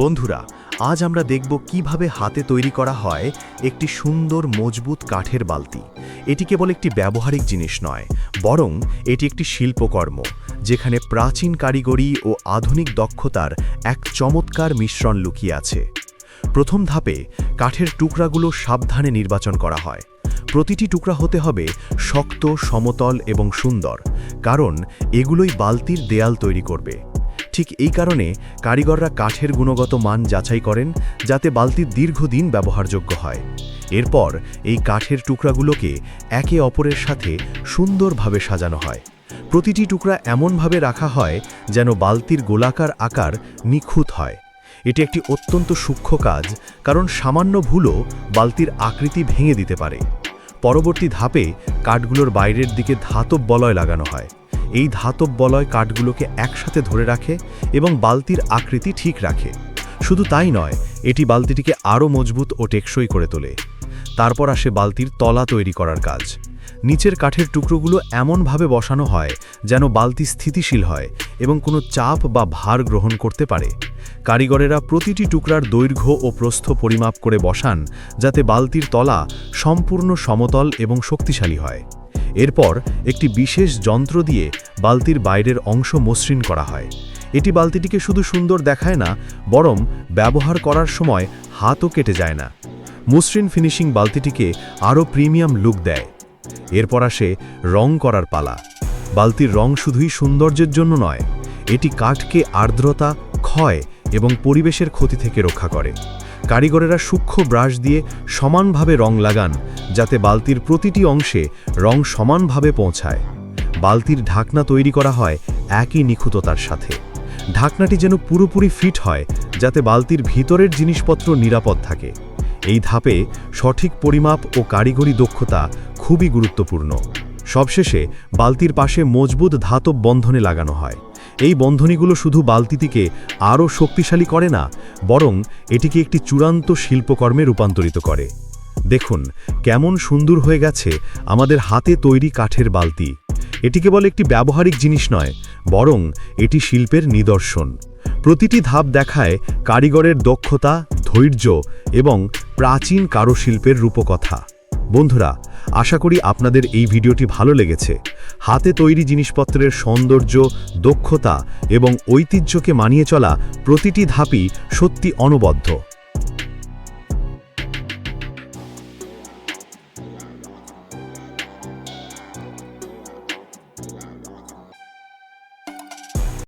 বন্ধুরা, আজ আমরা দেখব কীভাবে হাতে তৈরি করা হয় একটি সুন্দর মজবুত কাঠের বালতি। এটি কেবল একটি ব্যবহারিক জিনিস নয়, বরং এটি একটি শিল্পকর্ম, যেখানে প্রাচীন কারিগরি ও আধুনিক দক্ষতার এক চমৎকার মিশ্রণ লুকিয়ে আছে। প্রথম ধাপে কাঠের টুকরাগুলো সাবধানে নির্বাচন করা হয়। প্রতিটি টুকরা হতে হবে শক্ত, সমতল এবং সুন্দর, কারণ এগুলোই বালতির দেয়াল তৈরি করবে। ঠিক এই কারণে কারিগররা কাঠের গুণগত মান যাচাই করেন যাতে বালতি দীর্ঘদিন ব্যবহারযোগ্য হয়। এরপর এই কাঠের টুকরাগুলোকে একে অপরের সাথে সুন্দরভাবে সাজানো হয়। প্রতিটি টুকরা এমনভাবে রাখা হয় যেন বালতির গোলাকার আকার নিখুঁত হয়। এটি একটি অত্যন্ত সূক্ষ্ম কাজ, কারণ সামান্য ভুলও বালতির আকৃতি ভেঙে দিতে পারে। পরবর্তী ধাপে কাঠগুলোর বাইরের দিকে ধাতব বলয় লাগানো হয়। এই ধাতব বলয় কাঠগুলোকে একসাথে ধরে রাখে এবং বালতির আকৃতি ঠিক রাখে। শুধু তাই নয়, এটি বালতিটিকে আরও মজবুত ও টেকসই করে তোলে। তারপর আসে বালতির তলা তৈরি করার কাজ। নিচের কাঠের টুকরোগুলো এমনভাবে বসানো হয় যেন বালতি স্থিতিশীল হয় এবং কোনো চাপ বা ভার গ্রহণ করতে পারে। কারিগরেরা প্রতিটি টুকরার দৈর্ঘ্য ও প্রস্থ পরিমাপ করে বসান যাতে বালতির তলা সম্পূর্ণ সমতল এবং শক্তিশালী হয়। এরপর একটি বিশেষ যন্ত্র দিয়ে বালতির বাইরের অংশ মসৃণ করা হয়। এটি বালতিটিকে শুধু সুন্দর দেখায় না, বরং ব্যবহার করার সময় হাতও কেটে যায় না। মসৃণ ফিনিশিং বালতিটিকে আরও প্রিমিয়াম লুক দেয়। এরপর আসে রং করার পালা। বালতির রং শুধুই সৌন্দর্যের জন্য নয়, এটি কাঠকে আর্দ্রতা, ক্ষয় এবং পরিবেশের ক্ষতি থেকে রক্ষা করে। কারিগরেরা সূক্ষ্ম ব্রাশ দিয়ে সমানভাবে রং লাগান, যাতে বালতির প্রতিটি অংশে রং সমানভাবে পৌঁছায়। বালতির ঢাকনা তৈরি করা হয় একই নিখুঁততার সাথে। ঢাকনাটি যেন পুরোপুরি ফিট হয়, যাতে বালতির ভিতরের জিনিসপত্র নিরাপদ থাকে। এই ধাপে সঠিক পরিমাপ ও কারিগরি দক্ষতা খুবই গুরুত্বপূর্ণ। সবশেষে বালতির পাশে মজবুত ধাতব বন্ধনে লাগানো হয়। এই বন্ধনীগুলো শুধু বালতিটিকে আরও শক্তিশালী করে না, বরং এটিকে একটি চূড়ান্ত শিল্পকর্মে রূপান্তরিত করে। দেখুন, কেমন সুন্দর হয়ে গেছে আমাদের হাতে তৈরি কাঠের বালতি। এটি কেবল একটি ব্যবহারিক জিনিস নয়, বরং এটি শিল্পের নিদর্শন। প্রতিটি ধাপ দেখায় কারিগরের দক্ষতা, ধৈর্য এবং প্রাচীন কারুশিল্পের রূপকথা। বন্ধুরা, আশা করি আপনাদের এই ভিডিওটি ভালো লেগেছে। হাতে তৈরি জিনিসপত্রের সৌন্দর্য, দক্ষতা এবং ঐতিহ্যকে মানিয়ে চলা প্রতিটি ধাপই সত্যি অনবদ্য।